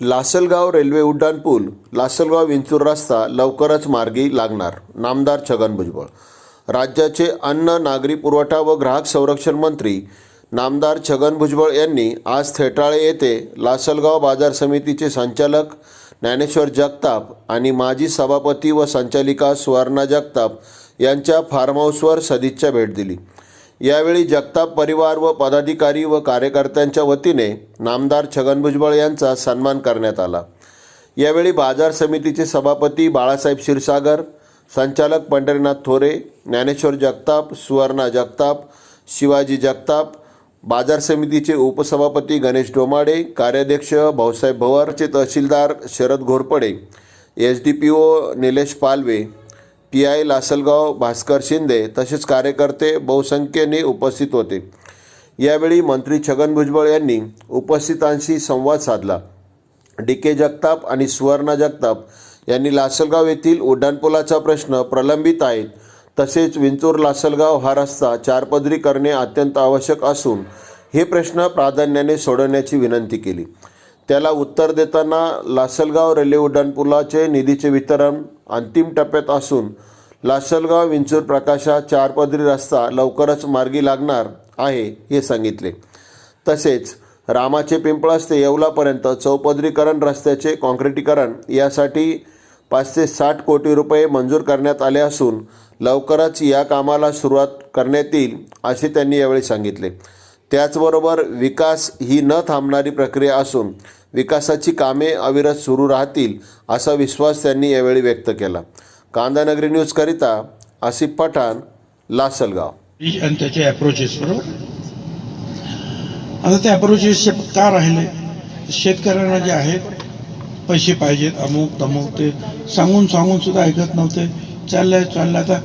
Lasalgaon railway उड्डाणपूल लासलगाव विंचूर रस्ता लवकरच मार्गी लागणार नामदार छगन भुजबळ. राज्याचे अन्न नागरी पुरवठा व ग्राहक संरक्षण मंत्री नामदार छगन भुजबळ यांनी आज थेटाळे येथे लासलगाव बाजार समितीचे संचालक ज्ञानेश्वर जगताप आणि माजी सभापती व संचालिका सुवर्णा जगताप यांच्या फार्म हाऊसवर सदिच्छा भेट दिली. यावेळी जगताप परिवार व पदाधिकारी व कार्यकर्त्यांच्या वतीने नामदार छगन भुजबळ यांचा सन्मान करण्यात आला. यावेळी बाजार समितीचे सभापती बाळासाहेब क्षीरसागर संचालक पंढरीनाथ थोरे ज्ञानेश्वर जगताप सुवर्णा जगताप शिवाजी जगताप बाजार समितीचे उपसभापती गणेश डोमाडे कार्याध्यक्ष भाऊसाहेब भवरचे तहसीलदार Sharad Ghorpade S D P O Nilesh Palve P I Lasalgaon Bhaskar Shinde तसेच कार्यकर्ते बहुसंख्येने उपस्थित होते. यावेळी मंत्री छगन भुजबळ यांनी उपस्थितांशी संवाद साधला. डी के जगताप आणि सुवर्णा जगताप यांनी लासलगाव येथील उड्डाणपुलाचा प्रश्न प्रलंबित आहेत तसेच विंचूर लासलगाव हा रस्ता चारपदरी करणे अत्यंत आवश्यक असून हे प्रश्न प्राधान्याने सोडवण्याची विनंती केली. त्याला उत्तर देताना लासलगाव रेल्वे उड्डाणपुलाचे निधीचे वितरण अंतिम टप्प्यात असून लासलगाव विंचूर प्रकाशा चारपदरी रस्ता लवकरच मार्गी लागणार आहे हे सांगितले. तसेच रामाचे पिंपळास ते येवलापर्यंत चौपदरीकरण रस्त्याचे काँक्रिटीकरण यासाठी पाचशे साठ कोटी रुपये मंजूर करण्यात आले असून लवकरच या कामाला सुरुवात करण्यात येईल असे त्यांनी यावेळी सांगितले. त्याचबरोबर विकास ही न थांबणारी प्रक्रिया असून विकासाची कामे अविरत सुरू राहतील असा विश्वास त्यांनी यावेळी व्यक्त केला. कांदानगरी न्यूजकरिता आसिफ पठाण लासलगाव. आणि त्याचे अप्रोचेस बरोबर. आता ते अप्रोचेस का राहिले? शेतकऱ्यांना जे आहेत पैसे पाहिजेत अमुक तमुक ते सांगून सांगून सुद्धा ऐकत नव्हते. चाललंय चाललंय. आता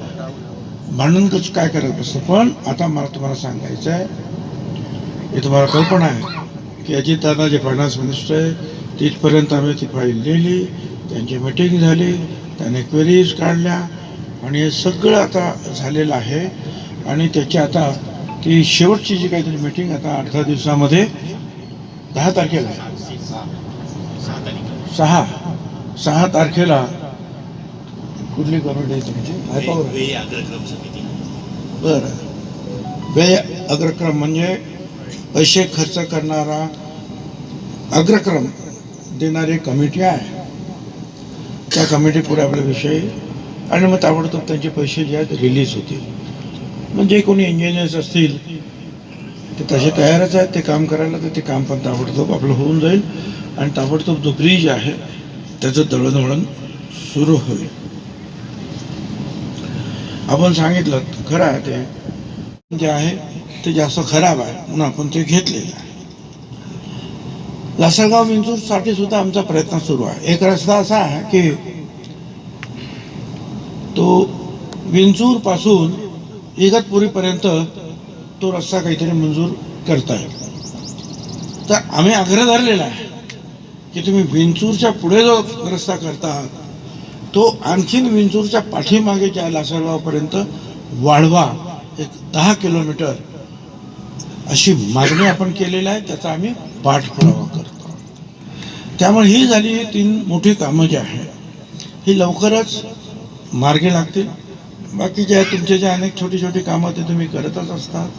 भांडण कसं काय करत असतं पण आता मला तुम्हाला सांगायचं आहे हे तुम्हाला कल्पना आहे की अजित दादा जे फायनान्स मिनिस्टर आहे तिथपर्यंत आम्ही ती फाईल लिहिली त्यांची मिटिंग झाली त्याने क्वेरीज काढल्या आणि हे सगळं आता झालेलं आहे. आणि त्याची आता ती शेवटची जी काहीतरी मिटिंग आता आठ दहा दिवसामध्ये दहा तारखेला आहे. सहा. सहा तारखेला कुठली कमिटी आहे तुमची? बरं. व्यय अग्रक्रम म्हणजे पैसे खर्च करणारा अग्रक्रम देणारी कमिटी आहे. त्या कमिटी पुढे आपल्या विषयी आणि मग ताबडतोब त्यांचे पैसे जे आहेत रिलीज होतील. म्हणजे कोणी इंजिनियर्स असतील ते तसे तयारच आहेत ते काम करायला तर ते काम पण ताबडतोब आपलं होऊन जाईल. आणि ताबडतोब जो ब्रिज आहे त्याचं दळणवळण सुरू होईल. आपण सांगितलं खरं आहे ते. जे आहे ते जास्त खराब आहे म्हणून आपण ते घेतलेलं आहे. लासलगाव विंचूरसाठी सुद्धा आमचा प्रयत्न सुरू आहे. एक रस्ता असा आहे की तो विंचूरपासून इगतपुरीपर्यंत तो रस्ता काहीतरी मंजूर करता येईल. तर आम्ही आग्रह धरलेला आहे की तुम्ही विंचूरच्या पुढे जो रस्ता करता तो आणखीन विंचूरच्या पाठीमागे ज्या लासलगावपर्यंत वाढवा एक दहा किलोमीटर अशी मागणी आपण केलेली आहे त्याचा आम्ही पाठपुरावा करतो. त्यामुळे ही झाली ही तीन मोठी कामं जी आहे ही लवकरच मार्गी लागतील. बाकी जे आहे तुमचे जे अनेक छोटी छोटी कामं ते तुम्ही करतच असतात.